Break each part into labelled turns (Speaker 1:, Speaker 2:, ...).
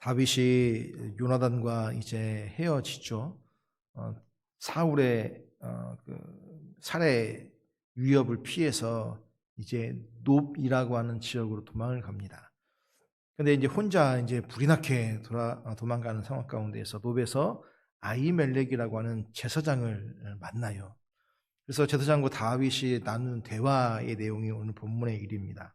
Speaker 1: 다윗이 요나단과 이제 헤어지죠. 어, 사울의 어, 그 살해 위협을 피해서 이제 높이라고 하는 지역으로 도망을 갑니다. 근데 이제 혼자 이제 불이 나게 돌아, 어, 도망가는 상황 가운데에서 노베서 아이멜렉이라고 하는 제사장을 만나요. 그래서 제사장과 다윗이 나눈 대화의 내용이 오늘 본문의 일입니다.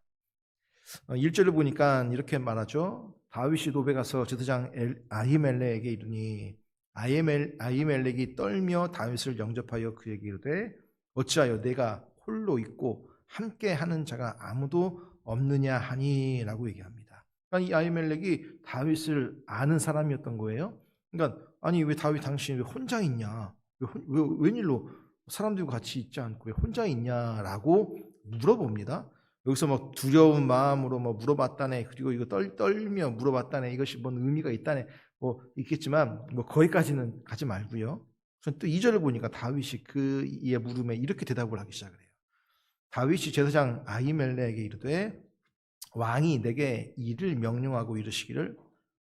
Speaker 1: 1절을 보니까 이렇게 말하죠. 다윗이 노베 가서 제사장 엘- 아히멜렉에게 이르니 아히멜, 아히멜렉이 떨며 다윗을 영접하여 그에게 이르되 어찌하여 내가 홀로 있고 함께 하는 자가 아무도 없느냐 하니라고 얘기합니다. 그러니까 이 아히멜렉이 다윗을 아는 사람이었던 거예요. 그러니까 아니 왜 다윗 당신이 왜 혼자 있냐? 왜, 혼- 왜 웬일로 사람들과 같이 있지 않고 왜 혼자 있냐라고 물어봅니다. 여기서 뭐 두려운 마음으로 뭐 물어봤다네 그리고 이거 떨, 떨며 물어봤다네 이것이 뭔 의미가 있다네 뭐 있겠지만 뭐 거기까지는 가지 말고요. 우선 또 2절을 보니까 다윗이 그의 물음에 이렇게 대답을 하기 시작을 해요. 다윗이 제사장 아히멜렉에게 이르되 왕이 내게 이를 명령하고 이르시기를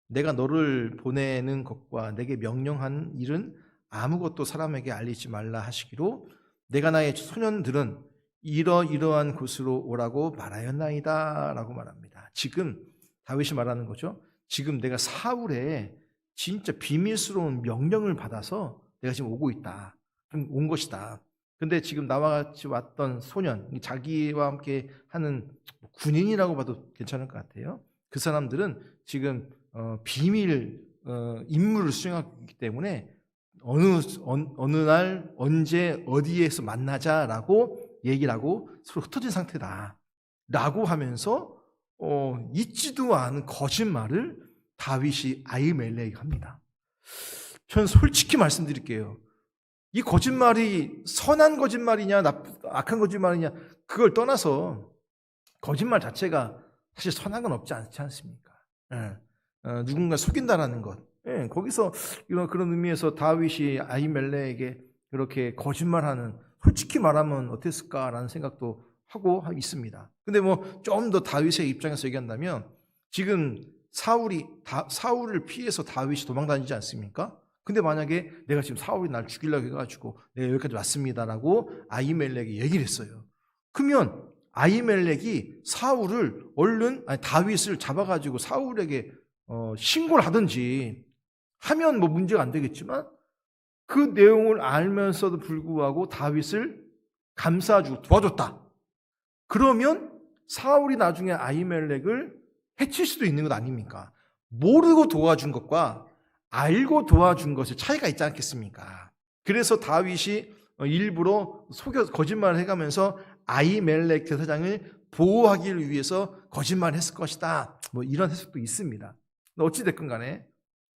Speaker 1: 내가 너를 보내는 것과 내게 명령한 일은 아무것도 사람에게 알리지 말라 하시기로 내가 나의 소년들은 이러 이러한 곳으로 오라고 말하였나이다라고 말합니다. 지금 다윗이 말하는 거죠. 지금 내가 사울의 진짜 비밀스러운 명령을 받아서 내가 지금 오고 있다. 온 것이다. 근데 지금 나와 같이 왔던 소년, 자기와 함께 하는 군인이라고 봐도 괜찮을 것 같아요. 그 사람들은 지금 어, 비밀 어, 임무를 수행하기 때문에 어느 어느, 어느 날 언제 어디에서 만나자라고 얘기를 하고 서로 흩어진 상태다 라고 하면서 어, 있지도 않은 거짓말을 다윗이 아이멜렉에게 합니다. 전 솔직히 말씀드릴게요. 이 거짓말이 선한 거짓말이냐 나 악한 거짓말이냐 그걸 떠나서 거짓말 자체가 사실 선한 건 없지 않지 않습니까? 예. 어, 누군가 속인다라는 것. 예, 거기서 이런 그런 의미에서 다윗이 아히멜렉에게 그렇게 거짓말하는 솔직히 말하면 어땠을까라는 생각도 하고 하- 있습니다. 근데 뭐 좀 더 다윗의 입장에서 얘기한다면 지금 사울이 다, 사울을 피해서 다윗이 도망다니지 않습니까? 근데 만약에 내가 지금 사울이 날 죽이려고 해가지고 내가 여기까지 왔습니다라고 아히멜렉이 얘기를 했어요. 그러면 아히멜렉이 사울을 얼른 아니 다윗을 잡아가지고 사울에게 어, 신고를 하든지 하면 뭐 문제가 안 되겠지만 그 내용을 알면서도 불구하고 다윗을 감싸주고 도와줬다. 그러면 사울이 나중에 아히멜렉을 해칠 수도 있는 것 아닙니까? 모르고 도와준 것과 알고 도와준 것의 차이가 있지 않겠습니까? 그래서 다윗이 어, 일부러 속여 거짓말을 해가면서 아히멜렉 대사장을 보호하기를 위해서 거짓말을 했을 것이다. 뭐 이런 해석도 있습니다. 어찌 됐건 간에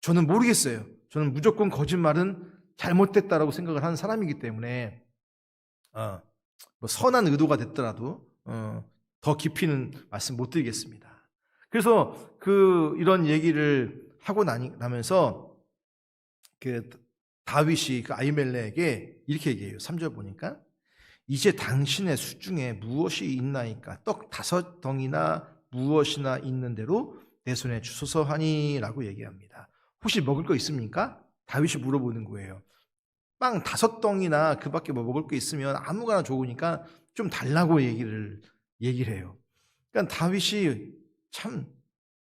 Speaker 1: 저는 모르겠어요. 저는 무조건 거짓말은 잘못됐다라고 생각을 하는 사람이기 때문에 어, 뭐 선한 의도가 됐더라도 어, 더 깊이는 말씀 못 드리겠습니다. 그래서 그 이런 얘기를 하고 나니, 나면서 그 다윗이 그 아이멜렉에게 이렇게 얘기해요. 3절 보니까 이제 당신의 수중에 무엇이 있나이까 떡 다섯 덩이나 무엇이나 있는 대로 내 손에 주소서 하니라고 얘기합니다. 혹시 먹을 거 있습니까? 다윗이 물어보는 거예요. 빵 다섯 덩이나 그 밖에 뭐 먹을 거 있으면 아무거나 좋으니까 좀 달라고 얘기를 얘기를 해요. 그러니까 다윗이 참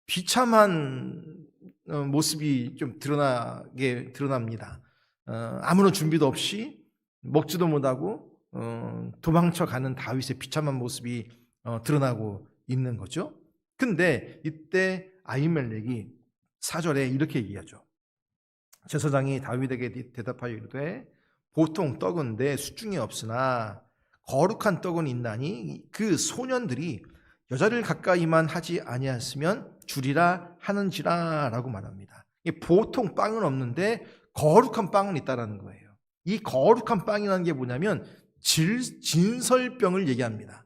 Speaker 1: 비참한 어, 모습이 좀 드러나게 드러납니다. 어, 아무런 준비도 없이 먹지도 못하고 어, 도망쳐 가는 다윗의 비참한 모습이 어, 드러나고 있는 거죠. 근데 이때 아히멜렉이 사절에 이렇게 얘기하죠. 제사장이 다윗에게 대답하여 이르되 보통 떡은 내 수중에 없으나 거룩한 떡은 있나니 그 소년들이 여자를 가까이만 하지 아니하였으면 주리라 하는지라라고 말합니다. 이 보통 빵은 없는데 거룩한 빵은 있다라는 거예요. 이 거룩한 빵이라는 게 뭐냐면 질, 진설병을 얘기합니다.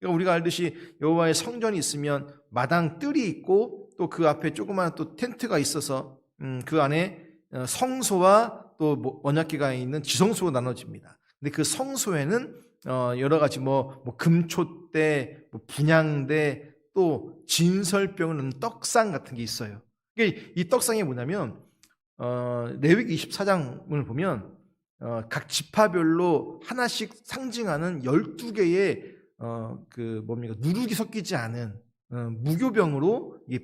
Speaker 1: 그러니까 우리가 알듯이 여호와의 성전이 있으면 마당 뜰이 있고 또 그 앞에 조그마한 또 텐트가 있어서 음, 그 안에 어, 성소와 또 뭐- 언약궤가 있는 지성소로 나눠집니다. 근데 그 성소에는 어, 여러 가지 뭐, 뭐 금초대, 뭐 분향대, 또 진설병을 넣는 떡상 같은 게 있어요. 이 떡상이 뭐냐면 어, 레위기 24장을 보면 어, 각 지파별로 하나씩 상징하는 12개의 어, 그 뭡니까 누룩이 섞이지 않은 어, 무교병으로 이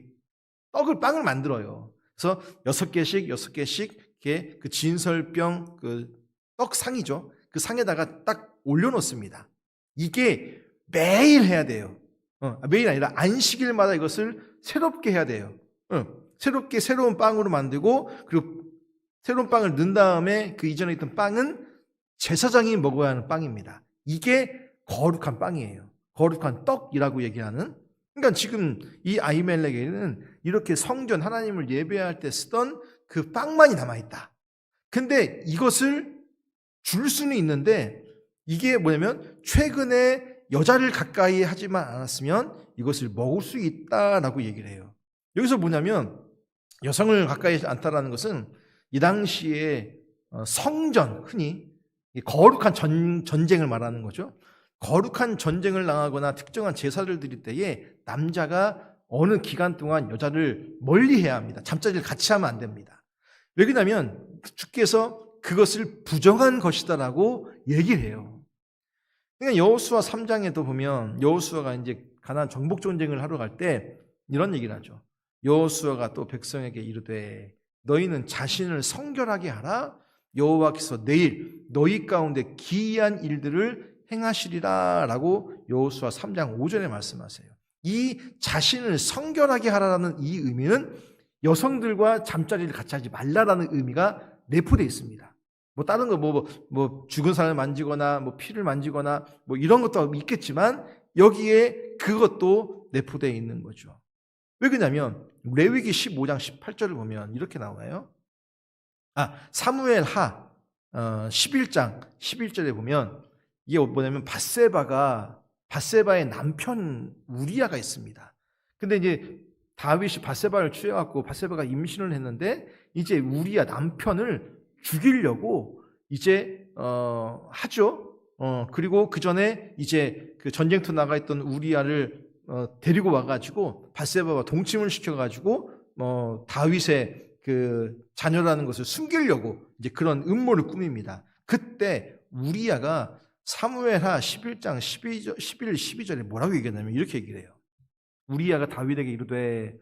Speaker 1: 떡을 빵을 만들어요. 그래서 여섯 개씩 여섯 개씩 이렇게 그 진설병 그 떡상이죠. 그 상에다가 딱 올려놓습니다. 이게 매일 해야 돼요. 어, 매일 아니라 안식일마다 이것을 새롭게 해야 돼요. 어, 새롭게 새로운 빵으로 만들고 그리고 새로운 빵을 넣은 다음에 그 이전에 있던 빵은 제사장이 먹어야 하는 빵입니다. 이게 거룩한 빵이에요. 거룩한 떡이라고 얘기하는. 그러니까 지금 이 아이멜렉에는 이렇게 성전 하나님을 예배할 때 쓰던 그 빵만이 남아 있다. 근데 이것을 줄 수는 있는데 이게 뭐냐면 최근에 여자를 가까이 하지만 않았으면 이것을 먹을 수 있다라고 얘기를 해요. 여기서 뭐냐면 여성을 가까이 하지 않다라는 것은 이 당시에 어, 성전 흔히 이 거룩한 전, 전쟁을 말하는 거죠. 거룩한 전쟁을 당하거나 특정한 제사를 드릴 때에 남자가 어느 기간 동안 여자를 멀리 해야 합니다. 잠자리를 같이 하면 안 됩니다. 왜 그러냐면 주께서 그것을 부정한 것이다라고 얘기를 해요. 그러니까 여호수아 3장에도 보면 여호수아가 이제 가나안 정복 전쟁을 하러 갈 때 이런 얘기를 하죠. 여호수아가 또 백성에게 이르되 너희는 자신을 성결하게 하라 여호와께서 내일 너희 가운데 기이한 일들을 행하시리라라고 여호수아 3장 5절에 말씀하세요. 이 자신을 성결하게 하라라는 이 의미는 여성들과 잠자리를 같이 하지 말라라는 의미가 내포되어 있습니다. 뭐 다른 거뭐뭐 죽은 사람을 만지거나 뭐 피를 만지거나 뭐 이런 것도 있겠지만 여기에 그것도 내포되어 있는 거죠. 왜 그러냐면 레위기 15장 18절을 보면 이렇게 나와요. 아, 사무엘 하 어, 11장 11절에 보면 이게 뭐냐면 바세바가 바세바의 남편 우리아가 있습니다. 근데 이제 다윗이 바세바를 취해 갖고 바세바가 임신을 했는데 이제 우리아 남편을 죽이려고 이제 어 하죠. 어 그리고 그 전에 이제 그 전쟁터 나가 있던 우리아를 어, 데리고 와가지고 바세바와 동침을 시켜가지고 어, 다윗의 그 자녀라는 것을 숨기려고 이제 그런 음모를 꾸밉니다. 그때 우리아가 사무엘하 11장 12절, 11, 12절에 뭐라고 얘기했냐면 이렇게 얘기를 해요. 우리아가 다윗에게 이르되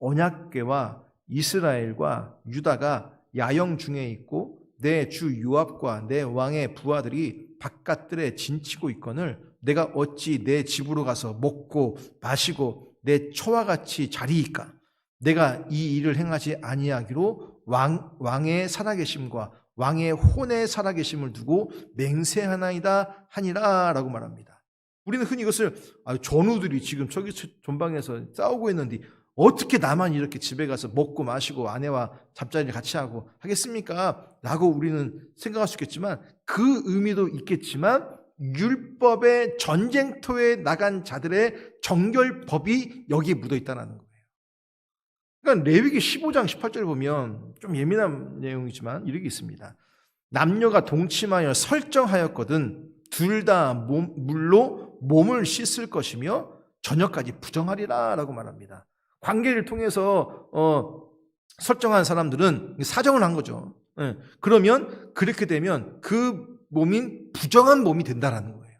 Speaker 1: 언약궤와 이스라엘과 유다가 야영 중에 있고 내 주 요압과 내 왕의 부하들이 바깥들에 진치고 있거늘 내가 어찌 내 집으로 가서 먹고 마시고 내 초와 같이 자리이까 내가 이 일을 행하지 아니하기로 왕 왕의 살아계심과 왕의 혼의 살아계심을 두고 맹세하나이다 하니라라고 말합니다. 우리는 흔히 이것을 아, 전우들이 지금 저기 전방에서 싸우고 있는데 어떻게 나만 이렇게 집에 가서 먹고 마시고 아내와 잠자리를 같이 하고 하겠습니까? 라고 우리는 생각할 수 있겠지만 그 의미도 있겠지만 율법의 전쟁터에 나간 자들의 정결법이 여기에 묻어 있다는 거예요. 그러니까 레위기 15장 18절을 보면 좀 예민한 내용이지만 이렇게 있습니다. 남녀가 동침하여 설정하였거든 둘 다 물로 몸을 씻을 것이며 저녁까지 부정하리라라고 말합니다. 관계를 통해서 어, 설정한 사람들은 사정을 한 거죠. 예. 그러면 그렇게 되면 그 몸인 부정한 몸이 된다라는 거예요.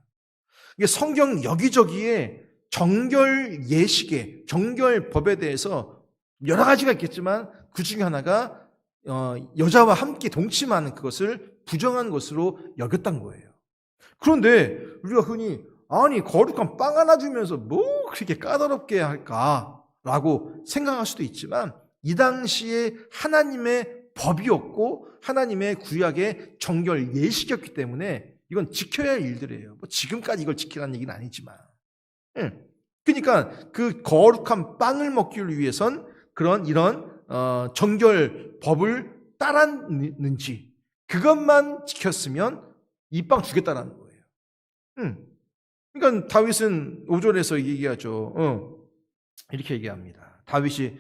Speaker 1: 이게 성경 여기저기에 정결 예식에 정결 법에 대해서 여러 가지가 있겠지만 그 중에 하나가 어, 여자와 함께 동침하는 그것을 부정한 것으로 여겼던 거예요. 그런데 우리가 흔히 아니 거룩한 빵 하나 주면서 뭐 그렇게 까다롭게 할까라고 생각할 수도 있지만 이 당시에 하나님의 법이었고 하나님의 구약의 정결 예식이었기 때문에 이건 지켜야 할 일들이에요. 뭐 지금까지 이걸 지키라는 얘기는 아니지만. 예. 그러니까 그 거룩한 빵을 먹기 위해선 그런 이런 어, 정결 법을 따랐는지 그것만 지켰으면 이빵 주겠다라는 거예요. 음. 그러니까 다윗은 5절에서 얘기하죠. 어. 이렇게 얘기합니다. 다윗이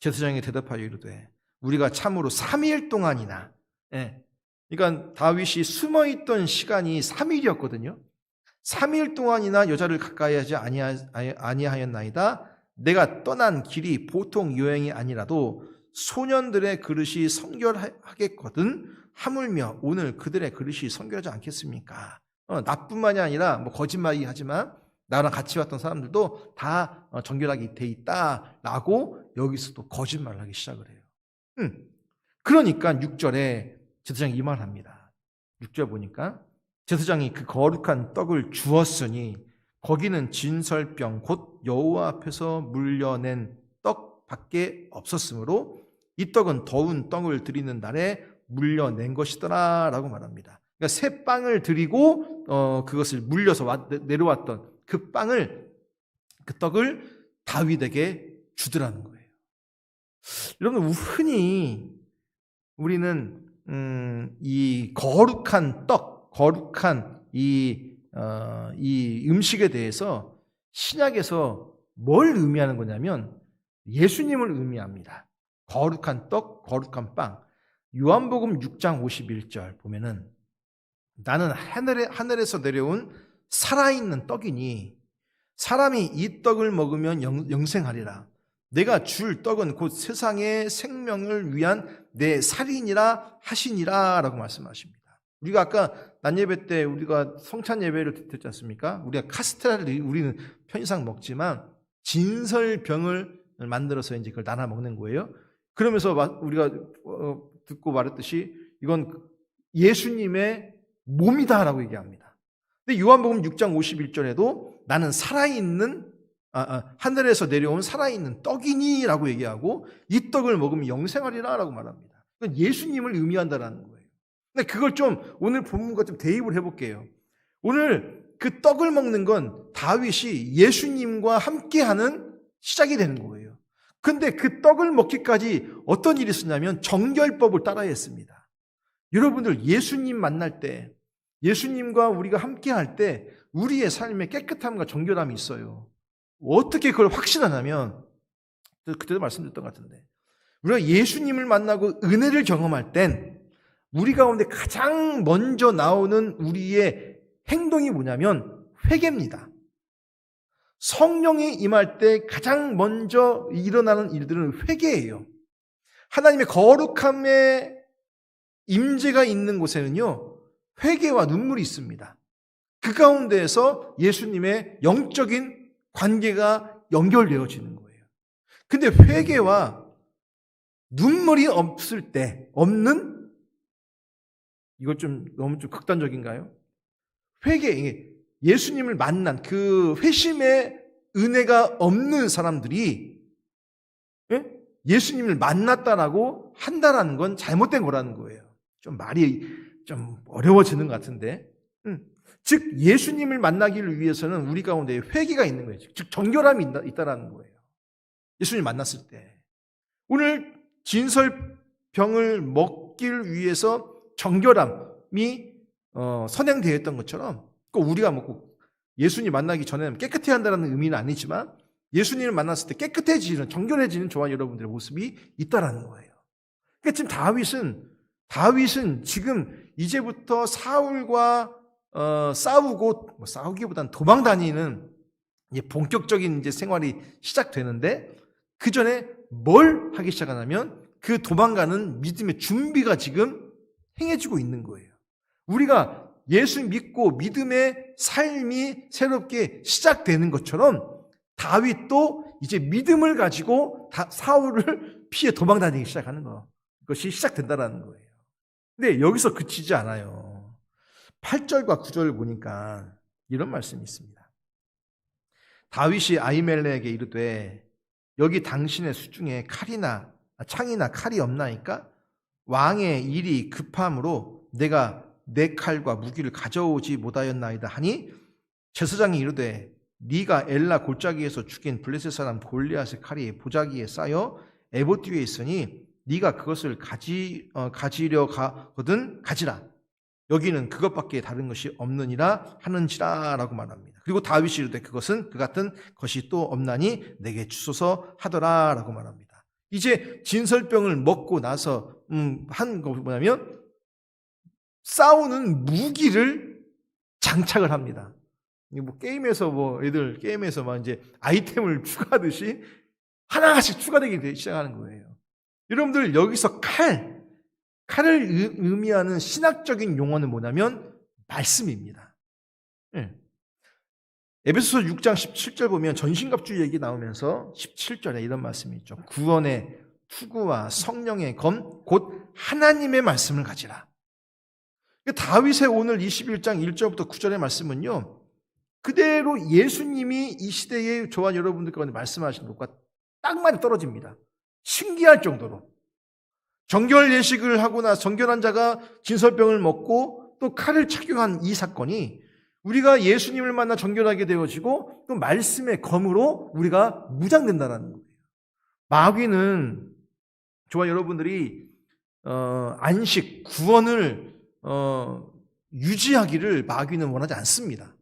Speaker 1: 제사장에 대답하여 이르되 우리가 참으로 3일 동안이나 예. 그러니까 다윗이 숨어 있던 시간이 3일이었거든요. 3일 동안이나 여자를 가까이 하지 아니하였나이다. 내가 떠난 길이 보통 여행이 아니라도 소년들의 그릇이 성결하겠거든 하물며 오늘 그들의 그릇이 성결하지 않겠습니까? 어, 나뿐만이 아니라 뭐 거짓말이 하지만 나랑 같이 왔던 사람들도 다 어, 정결하게 돼 있다라고 여기서도 거짓말을 하기 시작을 해요. 음. 그러니까 6절에 제사장이 이 말을 합니다. 6절 보니까 제사장이 그 거룩한 떡을 주었으니 거기는 진설병 곧 여호와 앞에서 물려낸 떡밖에 없었으므로 이 떡은 더운 떡을 드리는 날에 물려낸 것이더라라고 말합니다. 그러니까 새 빵을 드리고 어, 그것을 물려서 내려왔던 그 빵을 그 떡을 다윗에게 주더라는 거예요. 여러분 흔히 우리는 음, 이 거룩한 떡, 거룩한 이, 어, 이 음식에 대해서 신약에서 뭘 의미하는 거냐면 예수님을 의미합니다. 거룩한 떡, 거룩한 빵. 요한복음 6장 51절 보면은 나는 하늘에, 하늘에서 내려온 살아있는 떡이니 사람이 이 떡을 먹으면 영, 영생하리라. 내가 줄 떡은 곧 세상의 생명을 위한 내 살인이라 하시니라 라고 말씀하십니다. 우리가 아까 낮 예배 때 우리가 성찬 예배를 드렸지 않습니까? 우리가 카스테라를 우리는 편의상 먹지만 진설병을 만들어서 이제 그걸 나눠 먹는 거예요. 그러면서 마- 우리가 어, 듣고 말했듯이 이건 예수님의 몸이다라고 얘기합니다. 근데 요한복음 6장 51절에도 나는 살아있는 아, 아, 하늘에서 내려온 살아있는 떡이니라고 얘기하고 이 떡을 먹으면 영생하리라라고 말합니다. 그건 예수님을 의미한다라는 거예요. 근데 그걸 좀 오늘 본문과 좀 대입을 해볼게요. 오늘 그 떡을 먹는 건 다윗이 예수님과 함께하는 시작이 되는 거예요. 근데 그 떡을 먹기까지 어떤 일이 있었냐면 정결법을 따라야 했습니다. 여러분들 예수님 만날 때 예수님과 우리가 함께할 때 우리의 삶에 깨끗함과 정결함이 있어요. 어떻게 그걸 확신하냐면 그때도 말씀드렸던 것 같은데 우리가 예수님을 만나고 은혜를 경험할 땐 우리 가운데 가장 먼저 나오는 우리의 행동이 뭐냐면 회개입니다. 성령이 임할 때 가장 먼저 일어나는 일들은 회개예요. 하나님의 거룩함의 임재가 있는 곳에는요, 회개와 눈물이 있습니다. 그 가운데에서 예수님의 영적인 관계가 연결되어지는 거예요. 근데 회개와 눈물이 없을 때, 없는, 이거 좀 너무 좀 극단적인가요? 회개, 예수님을 만난 그 회심의 은혜가 없는 사람들이 예? 예수님을 만났다라고 한다라는 건 잘못된 거라는 거예요. 좀 말이 좀 어려워지는 것 같은데. 음. 즉 예수님을 만나기를 위해서는 우리 가운데 회개가 있는 거예요. 즉 정결함이 있다, 있다라는 거예요. 예수님 만났을 때. 오늘 진설병을 먹기를 위해서 정결함이 어, 선행되어 있던 것처럼 꼭 우리가 먹고 예수님 만나기 전에는 깨끗해야 한다는 의미는 아니지만 예수님을 만났을 때 깨끗해지는 정결해지는 저와 여러분들의 모습이 있다라는 거예요. 그러니까 지금 다윗은 다윗은 지금 이제부터 사울과 어, 싸우고 뭐 싸우기보다는 도망 다니는 이제 본격적인 이제 생활이 시작되는데 그 전에 뭘 하기 시작하냐면 그 도망가는 믿음의 준비가 지금 행해지고 있는 거예요. 우리가 예수 믿고 믿음의 삶이 새롭게 시작되는 것처럼 다윗도 이제 믿음을 가지고 다 사울을 피해 도망 다니기 시작하는 거. 그것이 시작된다라는 거예요. 근데 여기서 그치지 않아요. 8절과 9절을 보니까 이런 말씀이 있습니다. 다윗이 아이멜렉에게 이르되 여기 당신의 수중에 칼이나 창이나 칼이 없나이까 왕의 일이 급함으로 내가 내 칼과 무기를 가져오지 못하였나이다 하니 제사장이 이르되 네가 엘라 골짜기에서 죽인 블레셋 사람 골리앗의 칼이 보자기에 쌓여 에봇 뒤에 있으니 네가 그것을 가지 어, 가지려 가거든 가지라 여기는 그것밖에 다른 것이 없느니라 하는지라라고 말합니다. 그리고 다윗이 이르되 그것은 그 같은 것이 또 없나니 내게 주소서 하더라라고 말합니다. 이제 진설병을 먹고 나서 음, 한거 뭐냐면 싸우는 무기를 장착을 합니다. 뭐 게임에서 뭐 애들 게임에서 막 이제 아이템을 추가하듯이 하나씩 추가되기 시작하는 거예요. 여러분들 여기서 칼, 칼을 의- 의미하는 신학적인 용어는 뭐냐면 말씀입니다. 예. 에베소서 6장 17절 보면 전신갑주 얘기 나오면서 17절에 이런 말씀이 있죠. 구원의 투구와 성령의 검, 곧 하나님의 말씀을 가지라. 그러니까 다윗의 오늘 21장 1절부터 9절의 말씀은요. 그대로 예수님이 이 시대에 저와 여러분들 가운데 말씀하신 것과 딱 맞아 떨어집니다. 신기할 정도로. 정결 예식을 하고 나 정결한 자가 진설병을 먹고 또 칼을 착용한 이 사건이 우리가 예수님을 만나 정결하게 되어지고 또 말씀의 검으로 우리가 무장된다는 거예요. 마귀는 저와 여러분들이 어, 안식 구원을 어, 유지하기를 마귀는 원하지 않습니다.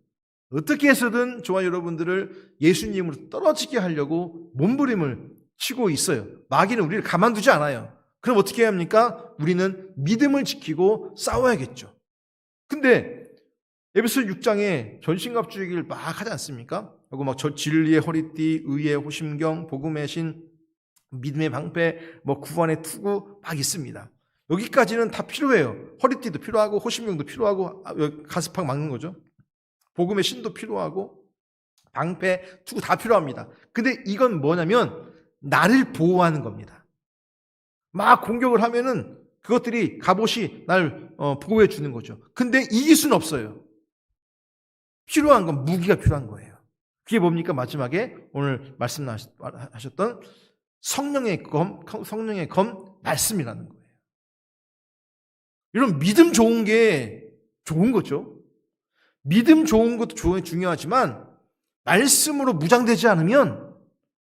Speaker 1: 어떻게 해서든 저와 여러분들을 예수님으로 떨어지게 하려고 몸부림을 치고 있어요. 마귀는 우리를 가만두지 않아요. 그럼 어떻게 해야 합니까? 우리는 믿음을 지키고 싸워야겠죠. 근데 에베소 6장에 전신갑주 얘기를 막 하지 않습니까? 그리고 막 저 진리의 허리띠, 의의 호심경, 복음의 신, 믿음의 방패, 뭐 구원의 투구 막 있습니다. 여기까지는 다 필요해요. 허리띠도 필요하고 호심경도 필요하고 아, 가스팍 막는 거죠. 복음의 신도 필요하고 방패, 투구 다 필요합니다. 근데 이건 뭐냐면 나를 보호하는 겁니다. 막 공격을 하면은 그것들이 갑옷이 날 어, 보호해 주는 거죠. 근데 이길 수는 없어요. 필요한 건 무기가 필요한 거예요. 그게 뭡니까? 마지막에 오늘 말씀하셨던 성령의 검, 성령의 검 말씀이라는 거예요. 이런 믿음 좋은 게 좋은 거죠. 믿음 좋은 것도 좋- 중요하지만 말씀으로 무장되지 않으면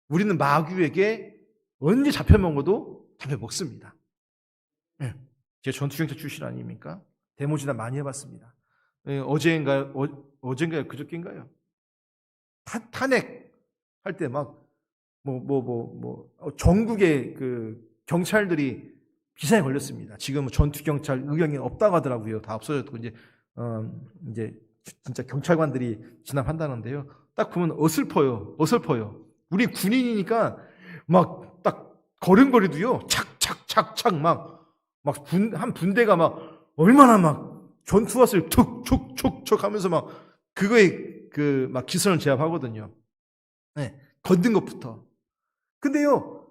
Speaker 1: 우리는 마귀에게 언제 잡혀 먹어도 잡혀 먹습니다. 예. 제 전투경찰 출신 아닙니까? 대모지나 많이 해봤습니다. 예, 어제인가요? 어, 어젠가요? 그저께인가요? 탄, 탄핵 할 때막뭐뭐 뭐 뭐 전국의 그 경찰들이 비상에 걸렸습니다. 지금 전투 경찰 의경이 없다고 하더라고요. 다 없어졌고 이제 어 이제 진짜 경찰관들이 진압한다는데요. 딱 보면 어슬퍼요. 어슬퍼요. 우리 군인이니까 막 딱 걸음걸이도요. 착착착착 막막 한 분대가 막 얼마나 막 전투화를 툭툭툭툭 하면서 막 그거에 그 막 기선을 제압하거든요. 네, 걷는 것부터. 근데요,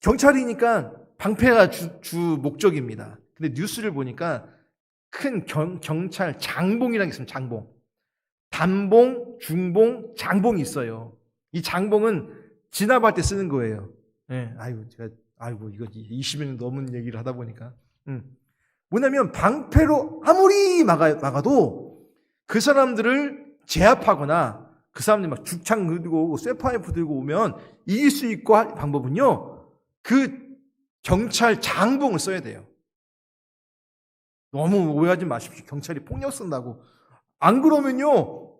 Speaker 1: 경찰이니까 방패가 주, 주 목적입니다. 근데 뉴스를 보니까 큰 경, 경찰 장봉이라는 게 있습니다. 장봉. 단봉, 중봉, 장봉이 있어요. 이 장봉은 진압할 때 쓰는 거예요. 예, 아이고, 제가, 아이고, 이거 20년 넘은 얘기를 하다 보니까. 음. 뭐냐면 방패로 아무리 막아, 막아도 그 사람들을 제압하거나 그 사람들이 막 죽창 들고 쇠파이프 들고 오면 이길 수 있고 할 방법은요. 그 경찰 장봉을 써야 돼요. 너무 오해하지 마십시오. 경찰이 폭력 쓴다고. 안 그러면요.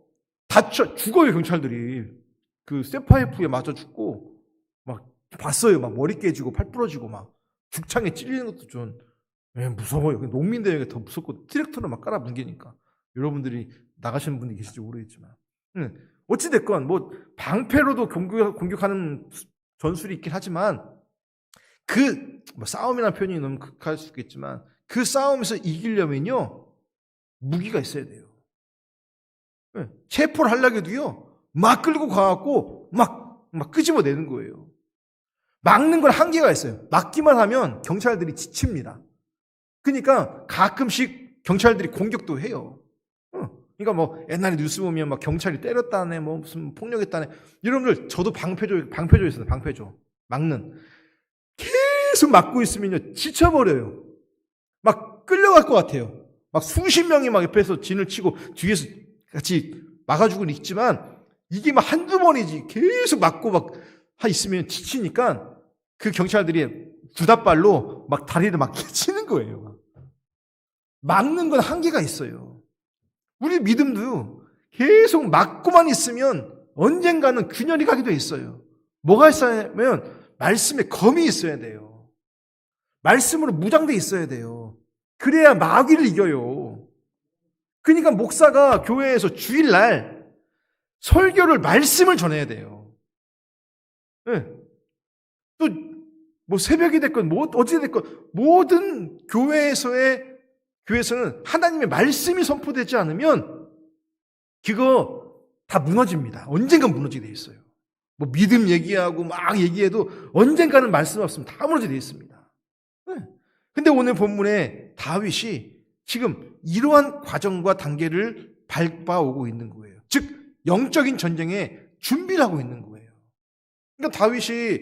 Speaker 1: 다쳐 죽어요, 경찰들이. 그 쇠파이프에 맞아 죽고 막 봤어요. 막 머리 깨지고 팔 부러지고 막 죽창에 찔리는 것도 좀 예, 무서워요. 농민 대회가 더 무섭고 트랙터를 막 깔아 뭉개니까. 여러분들이 나가시는 분이 계실지 모르겠지만. 응. 어찌됐건, 뭐, 방패로도 공격, 공격하는 전술이 있긴 하지만, 그, 뭐 싸움이라는 표현이 너무 극할 수 있겠지만, 그 싸움에서 이기려면요, 무기가 있어야 돼요. 예, 체포를 하려고 해도요, 막 끌고 가갖고, 막, 막 끄집어내는 거예요. 막는 건 한계가 있어요. 막기만 하면 경찰들이 지칩니다. 그러니까 가끔씩 경찰들이 공격도 해요. 어, 그러니까 뭐 옛날에 뉴스 보면 막 경찰이 때렸다네, 뭐 무슨 폭력했다네. 여러분들 저도 방패조 방패조 있어요. 방패조 막는 계속 막고 있으면요 지쳐버려요. 막 끌려갈 것 같아요. 막 수십 명이 막 옆에서 진을 치고 뒤에서 같이 막아주고는 있지만 이게 막 한두 번이지 계속 막고 막 하 있으면 지치니까 그 경찰들이 구다발로 막 다리를 막 치는 거예요. 막는 건 한계가 있어요. 우리 믿음도 계속 막고만 있으면 언젠가는 균열이 돼 있어요. 뭐가 있어야면 말씀에 검이 있어야 돼요. 말씀으로 무장돼 있어야 돼요. 그래야 마귀를 이겨요. 그러니까 목사가 교회에서 주일날 설교를 말씀을 전해야 돼요. 네. 또뭐 새벽이 됐건 뭐 어찌 됐건 모든 교회에서의 교회에서는 하나님의 말씀이 선포되지 않으면 그거 다 무너집니다. 언젠간 무너지게 돼 있어요. 뭐 믿음 얘기하고 막 얘기해도 언젠가는 말씀 없으면 다 무너지게 돼 있습니다. 네. 근데 오늘 본문에 다윗이 지금 이러한 과정과 단계를 밟아오고 있는 거예요. 즉 영적인 전쟁에 준비를 하고 있는 거예요. 그러니까 다윗이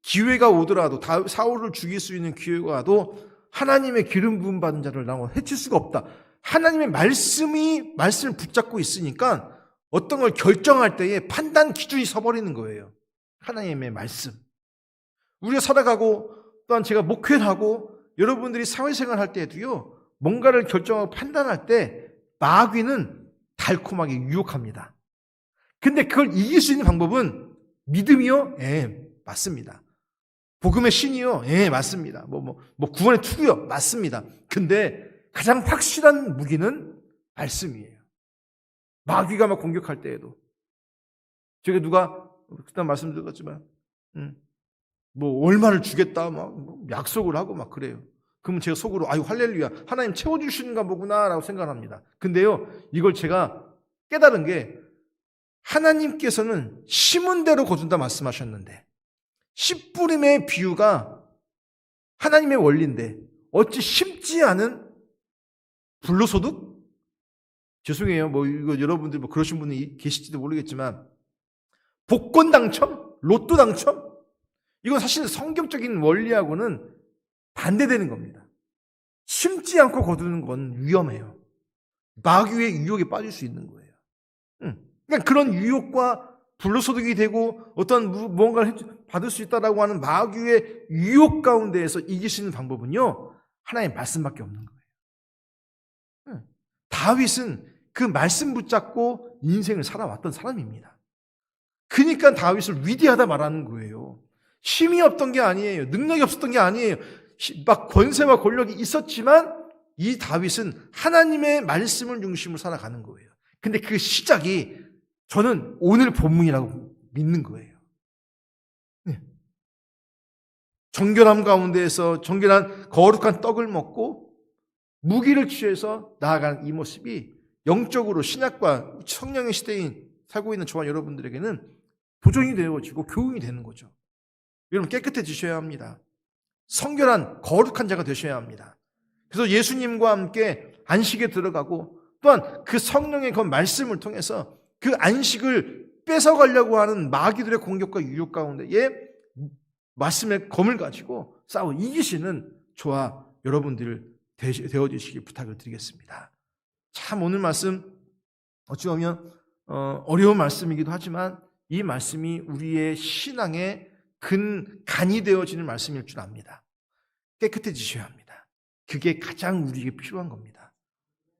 Speaker 1: 기회가 오더라도 다- 사울을 죽일 수 있는 기회가 와도 하나님의 기름 부음 받은 자를 나고 해칠 수가 없다. 하나님의 말씀이 말씀을 붙잡고 있으니까 어떤 걸 결정할 때에 판단 기준이 서버리는 거예요. 하나님의 말씀. 우리가 살아가고 또한 제가 목회를 하고 여러분들이 사회생활 할 때에도요. 뭔가를 결정하고 판단할 때 마귀는 달콤하게 유혹합니다. 근데 그걸 이길 수 있는 방법은 믿음이요? 예, 맞습니다. 복음의 신이요? 예, 맞습니다. 뭐, 뭐, 뭐, 구원의 투구요? 맞습니다. 근데 가장 확실한 무기는 말씀이에요. 마귀가 막 공격할 때에도. 제가 누가, 그때 말씀드렸지만, 음, 뭐, 얼마를 주겠다, 막, 뭐 약속을 하고 막 그래요. 그러면 제가 속으로, 아유, 할렐루야. 하나님 채워주시는가 보구나, 라고 생각합니다. 근데요, 이걸 제가 깨달은 게, 하나님께서는 심은 대로 거둔다 말씀하셨는데, 씨 뿌림의 비유가 하나님의 원리인데 어찌 심지 않은 불로소득? 죄송해요. 뭐 이거 여러분들 뭐 그러신 분이 계실지도 모르겠지만 복권 당첨, 로또 당첨 이건 사실 성경적인 원리하고는 반대되는 겁니다. 심지 않고 거두는 건 위험해요. 마귀의 유혹에 빠질 수 있는 거예요. 응. 그러니까 그런 유혹과 불로소득이 되고 어떤 무- 무언가를 해- 받을 수 있다라고 하는 마귀의 유혹 가운데에서 이길 수 있는 방법은요 하나의 말씀밖에 없는 거예요. 응. 다윗은 그 말씀 붙잡고 인생을 살아왔던 사람입니다. 그러니까 다윗을 위대하다 말하는 거예요. 힘이 없던 게 아니에요. 능력이 없었던 게 아니에요. 시- 막 권세와 권력이 있었지만 이 다윗은 하나님의 말씀을 중심으로 살아가는 거예요. 근데 그 시작이 저는 오늘 본문이라고 믿는 거예요. 네. 정결함 가운데에서 정결한 거룩한 떡을 먹고 무기를 취해서 나아가는 이 모습이 영적으로 신약과 성령의 시대인 살고 있는 저와 여러분들에게는 도전이 되어지고 교훈이 되는 거죠. 여러분 깨끗해지셔야 합니다. 성결한 거룩한 자가 되셔야 합니다. 그래서 예수님과 함께 안식에 들어가고 또한 그 성령의 그 말씀을 통해서 그 안식을 뺏어가려고 하는 마귀들의 공격과 유혹 가운데에 말씀의 검을 가지고 싸워 이기시는 저와 여러분들 되어 주시기 부탁을 드리겠습니다. 참 오늘 말씀 어찌 보면 어, 어려운 말씀이기도 하지만 이 말씀이 우리의 신앙의 근 간이 되어지는 말씀일 줄 압니다. 깨끗해지셔야 합니다. 그게 가장 우리에게 필요한 겁니다.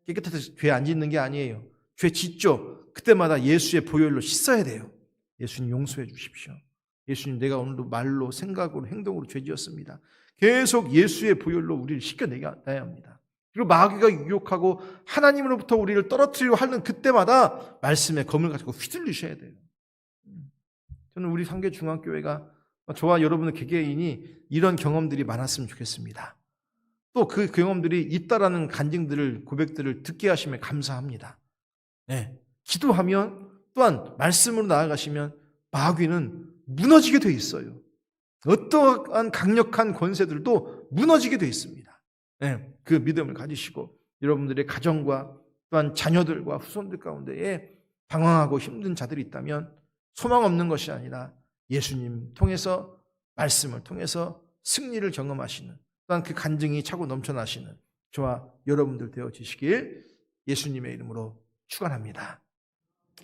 Speaker 1: 깨끗해서 죄 안 짓는 게 아니에요. 죄 짓죠. 그때마다 예수의 보혈로 씻어야 돼요. 예수님 용서해 주십시오. 예수님 내가 오늘도 말로 생각으로 행동으로 죄 지었습니다. 계속 예수의 보혈로 우리를 씻겨내야 합니다. 그리고 마귀가 유혹하고 하나님으로부터 우리를 떨어뜨리려 하는 그때마다 말씀의 검을 가지고 휘둘리셔야 돼요. 저는 우리 상계 중앙교회가 저와 여러분의 개개인이 이런 경험들이 많았으면 좋겠습니다. 또 그 경험들이 있다라는 간증들을 고백들을 듣게 하시면 감사합니다. 네. 기도하면 또한 말씀으로 나아가시면 마귀는 무너지게 돼 있어요. 어떠한 강력한 권세들도 무너지게 돼 있습니다. 네. 그 믿음을 가지시고 여러분들의 가정과 또한 자녀들과 후손들 가운데에 방황하고 힘든 자들이 있다면 소망 없는 것이 아니라 예수님 통해서 말씀을 통해서 승리를 경험하시는 또한 그 간증이 차고 넘쳐나시는 저와 여러분들 되어지시길 예수님의 이름으로 축원합니다.